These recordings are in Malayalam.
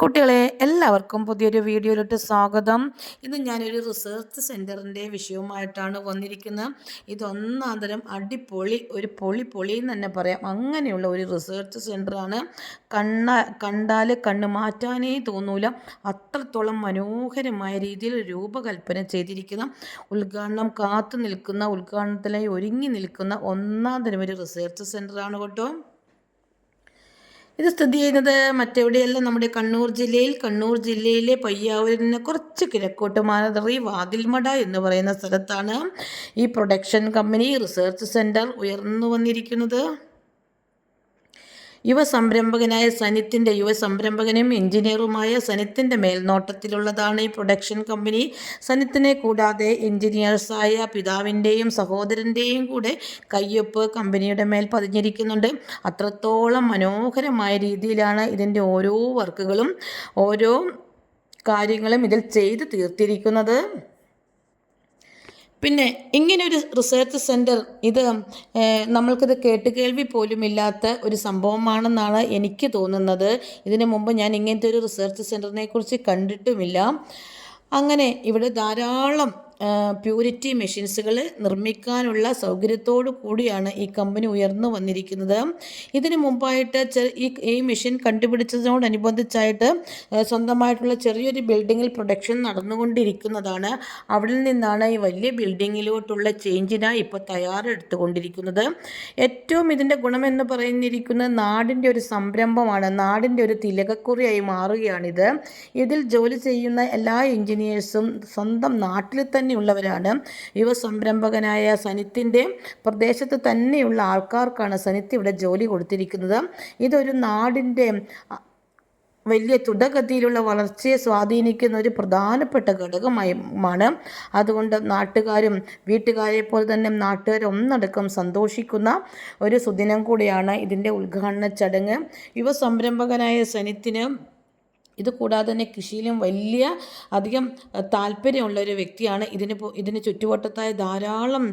കുട്ടികളെ എല്ലാവർക്കും പുതിയൊരു വീഡിയോയിലോട്ട് സ്വാഗതം. ഇന്ന് ഞാനൊരു റിസർച്ച് സെന്ററിന്റെ വിഷയവുമായിട്ടാണ് വന്നിരിക്കുന്നത്. ഇതൊന്നാന്തരം അടിപൊളി ഒരു പൊളി പൊളി എന്ന് തന്നെ പറയാം. അങ്ങനെയുള്ള ഒരു റിസർച്ച് സെന്ററാണ് കണ്ണ കണ്ടാൽ കണ്ണ് മാറ്റാനേ തോന്നൂല. അത്രത്തോളം മനോഹരമായ രീതിയിൽ രൂപകൽപ്പന ചെയ്തിരിക്കുന്ന ഉദ്ഘാടനം കാത്തു നിൽക്കുന്ന ഉദ്ഘാടനത്തിനായി ഒരുങ്ങി നിൽക്കുന്ന ഒന്നാന്തരം ഒരു റിസർച്ച് സെന്ററാണ് കേട്ടോ. ഇത് സ്ഥിതി ചെയ്യുന്നത് മറ്റെവിടെയല്ല? നമ്മുടെ കണ്ണൂർ ജില്ലയിൽ. കണ്ണൂർ ജില്ലയിലെ പയ്യാവൂരിൽ നിന്ന് കുറച്ച് കിഴക്കോട്ട് മാനതറി വാതിൽമട എന്ന് പറയുന്ന സ്ഥലത്താണ് ഈ പ്രൊഡക്ഷൻ കമ്പനി റിസർച്ച് സെന്റർ ഉയർന്നു വന്നിരിക്കുന്നത്. യുവ സംരംഭകനായ സനിത്തിന്റെ യുവ സംരംഭകനും എഞ്ചിനീയറുമായ സനിത്തിന്റെ മേൽനോട്ടത്തിലുള്ളതാണ് ഈ പ്രൊഡക്ഷൻ കമ്പനി. സനിത്തിനെ കൂടാതെ എഞ്ചിനീയേഴ്സായ പിതാവിന്റെയും സഹോദരന്റെയും കൂടെ കയ്യൊപ്പ് കമ്പനിയുടെ മേൽ പതിഞ്ഞിരിക്കുന്നുണ്ട്. അത്രത്തോളം മനോഹരമായ രീതിയിലാണ് ഇതിന്റെ ഓരോ വർക്കുകളും ഓരോ കാര്യങ്ങളും ഇതിൽ ചെയ്ത് തീർത്തിരിക്കുന്നത്. പിന്നെ ഇങ്ങനൊരു റിസർച്ച് സെന്റർ ഇത് നമ്മൾക്കിത് കേട്ട് കേൾവി പോലുമില്ലാത്ത ഒരു സംഭവമാണെന്നാണ് എനിക്ക് തോന്നുന്നത്. ഇതിനു മുമ്പ് ഞാൻ ഇങ്ങനത്തെ ഒരു റിസർച്ച് സെന്ററിനെ കുറിച്ച് കണ്ടിട്ടുമില്ല. അങ്ങനെ ഇവിടെ ധാരാളം പ്യൂരിറ്റി മെഷീൻസുകൾ നിർമ്മിക്കാനുള്ള സൗകര്യത്തോടു കൂടിയാണ് ഈ കമ്പനി ഉയർന്നു വന്നിരിക്കുന്നത്. ഇതിനു മുമ്പായിട്ട് ഈ ഈ മെഷീൻ കണ്ടുപിടിച്ചതിനോടനുബന്ധിച്ചായിട്ട് സ്വന്തമായിട്ടുള്ള ചെറിയൊരു ബിൽഡിങ്ങിൽ പ്രൊഡക്ഷൻ നടന്നുകൊണ്ടിരിക്കുന്നതാണ്. അവിടെ നിന്നാണ് ഈ വലിയ ബിൽഡിങ്ങിലോട്ടുള്ള ചേഞ്ചിനായി ഇപ്പോൾ തയ്യാറെടുത്തുകൊണ്ടിരിക്കുന്നത്. ഏറ്റവും ഇതിന്റെ ഗുണമെന്ന് പറയുന്നിരിക്കുന്നത് നാടിന്റെ ഒരു സംരംഭമാണ്. നാടിന്റെ ഒരു തിലകക്കുറിയായി മാറുകയാണിത്. ഇതിൽ ജോലി ചെയ്യുന്ന എല്ലാ എഞ്ചിനീയേഴ്സും സ്വന്തം നാട്ടിൽ തന്നെ തന്നെയുള്ളവരാണ്. യുവ സംരംഭകനായ സനിത്തിന്റെ പ്രദേശത്ത് തന്നെയുള്ള ആൾക്കാർക്കാണ് സനിത്ത് ഇവിടെ ജോലി കൊടുത്തിരിക്കുന്നത്. ഇതൊരു നാടിന്റെ വലിയ തുടഗതിയിലുള്ള വളർച്ചയെ സ്വാധീനിക്കുന്ന ഒരു പ്രധാനപ്പെട്ട ഘടകമായുമാണ്. അതുകൊണ്ട് നാട്ടുകാരും വീട്ടുകാരെ പോലെ തന്നെ നാട്ടുകാർ ഒന്നടക്കം സന്തോഷിക്കുന്ന ഒരു സുദിനം കൂടിയാണ് ഇതിന്റെ ഉദ്ഘാടന ചടങ്ങ്. യുവ സംരംഭകനായ സനിത്തിന് ഇത് കൂടാതെ തന്നെ കൃഷിയിലും വലിയ അധികം താല്പര്യമുള്ള ഒരു വ്യക്തിയാണ്. ഇതിന് ഇതിന് ചുറ്റുവട്ടത്തായ ധാരാളം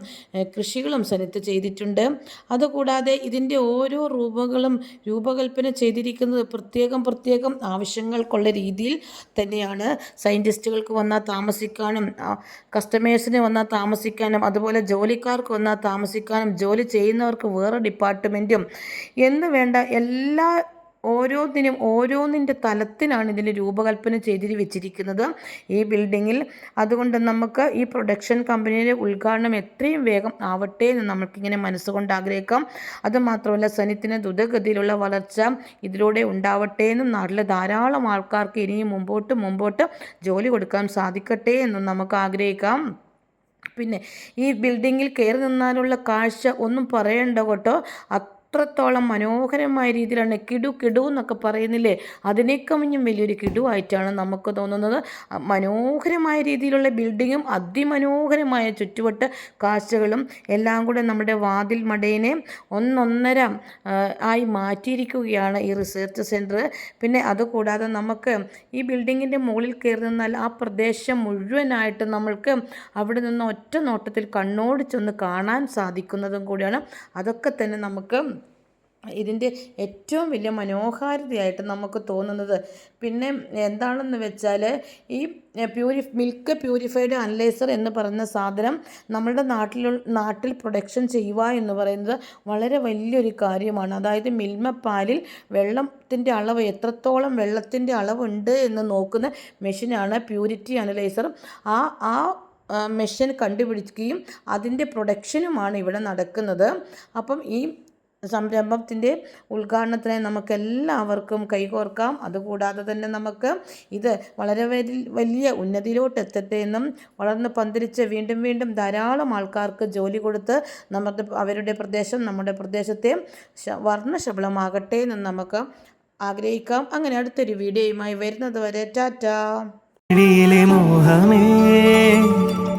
കൃഷികളും സനിത്ത് ചെയ്തിട്ടുണ്ട്. അതുകൂടാതെ ഇതിന്റെ ഓരോ രൂപങ്ങളും രൂപകൽപ്പന ചെയ്തിരിക്കുന്നത് പ്രത്യേകം പ്രത്യേകം ആവശ്യങ്ങൾക്കുള്ള രീതിയിൽ തന്നെയാണ്. സയന്റിസ്റ്റുകൾക്ക് വന്നാൽ താമസിക്കാനും കസ്റ്റമേഴ്സിന് വന്നാൽ താമസിക്കാനും അതുപോലെ ജോലിക്കാർക്ക് വന്നാൽ താമസിക്കാനും ജോലി ചെയ്യുന്നവർക്ക് വേറെ ഡിപ്പാർട്ട്മെന്റും എന്ന് വേണ്ട എല്ലാ ഓരോന്നിനും ഓരോന്നിന്റെ തലത്തിനാണ് ഇതിന് രൂപകൽപ്പന ചെയ്തി വെച്ചിരിക്കുന്നത്. ഈ ബിൽഡിങ്ങിൽ അതുകൊണ്ട് നമുക്ക് ഈ പ്രൊഡക്ഷൻ കമ്പനിയുടെ ഉദ്ഘാടനം എത്രയും വേഗം ആവട്ടെ എന്ന് നമുക്കിങ്ങനെ മനസ്സുകൊണ്ട് ആഗ്രഹിക്കാം. അതുമാത്രമല്ല സനിത്തിന് ദ്രുതഗതിയിലുള്ള വളർച്ച ഇതിലൂടെ ഉണ്ടാവട്ടെ എന്നും നാട്ടിലെ ധാരാളം ആൾക്കാർക്ക് ഇനിയും മുമ്പോട്ട് മുമ്പോട്ട് ജോലി കൊടുക്കാൻ സാധിക്കട്ടെ എന്നും നമുക്ക് ആഗ്രഹിക്കാം. പിന്നെ ഈ ബിൽഡിങ്ങിൽ കയറി നിന്നാലുള്ള കാഴ്ച ഒന്നും പറയണ്ട കേട്ടോ. അത്രത്തോളം മനോഹരമായ രീതിയിലാണ് കിടു കിടു എന്നൊക്കെ പറയുന്നില്ലേ? അതിനേക്കമിഞ്ഞും വലിയൊരു കിടു ആയിട്ടാണ് നമുക്ക് തോന്നുന്നത്. മനോഹരമായ രീതിയിലുള്ള ബിൽഡിങ്ങും അതിമനോഹരമായ ചുറ്റുവട്ട കാഴ്ചകളും എല്ലാം കൂടെ നമ്മുടെ വാതിൽ മടയിനെ ഒന്നൊന്നര ആയി മാറ്റിയിരിക്കുകയാണ് ഈ റിസർച്ച് സെന്റർ പിന്നെ അതുകൂടാതെ നമുക്ക് ഈ ബിൽഡിങ്ങിന്റെ മുകളിൽ കയറി നിന്നാൽ ആ പ്രദേശം മുഴുവനായിട്ട് നമ്മൾക്ക് അവിടെ നിന്ന് ഒറ്റ നോട്ടത്തിൽ കണ്ണോട് ചെന്ന് കാണാൻ സാധിക്കുന്നതും കൂടിയാണ്. അതൊക്കെ തന്നെ നമുക്ക് ഇതിന്റെ ഏറ്റവും വലിയ മനോഹാരിതയായിട്ട് നമുക്ക് തോന്നുന്നത്. പിന്നെ എന്താണെന്ന് വെച്ചാൽ ഈ പ്യൂരി മിൽക്ക് പ്യൂരിഫൈഡ് അനലൈസർ എന്ന് പറയുന്ന സാധനം നമ്മുടെ നാട്ടിൽ നാട്ടിൽ പ്രൊഡക്ഷൻ ചെയ്യുക എന്ന് പറയുന്നത് വളരെ വലിയൊരു കാര്യമാണ്. അതായത് മിൽമ പാലിൽ വെള്ളത്തിന്റെ അളവ് എത്രത്തോളം വെള്ളത്തിന്റെ അളവുണ്ട് എന്ന് നോക്കുന്ന മെഷീനാണ് പ്യൂരിറ്റി അനലൈസർ. ആ ആ മെഷീൻ കണ്ടുപിടിക്കുകയും അതിന്റെ പ്രൊഡക്ഷനുമാണ് ഇവിടെ നടക്കുന്നത്. അപ്പം ഈ സംരംഭത്തിന്റെ ഉദ്ഘാടനത്തിനായി നമുക്കെല്ലാവർക്കും കൈകോർക്കാം. അതുകൂടാതെ തന്നെ നമുക്ക് ഇത് വളരെ വലിയ ഉന്നതിയിലോട്ട് എത്തട്ടെ എന്നും വളർന്ന് പന്തിരിച്ച് വീണ്ടും വീണ്ടും ധാരാളം ആൾക്കാർക്ക് ജോലി കൊടുത്ത് നമ്മുടെ അവരുടെ പ്രദേശം നമ്മുടെ പ്രദേശത്തെ വർണശബളമാകട്ടെ എന്നും നമുക്ക് ആഗ്രഹിക്കാം. അങ്ങനെ അടുത്തൊരു വീഡിയോയുമായി വരുന്നത് വരെ ടാറ്റാ. മോഹമേ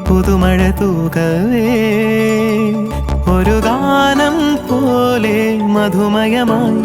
പുതുമഴ തൂകവേ ഒരു ഗാനം പോലെ മധുമയമായി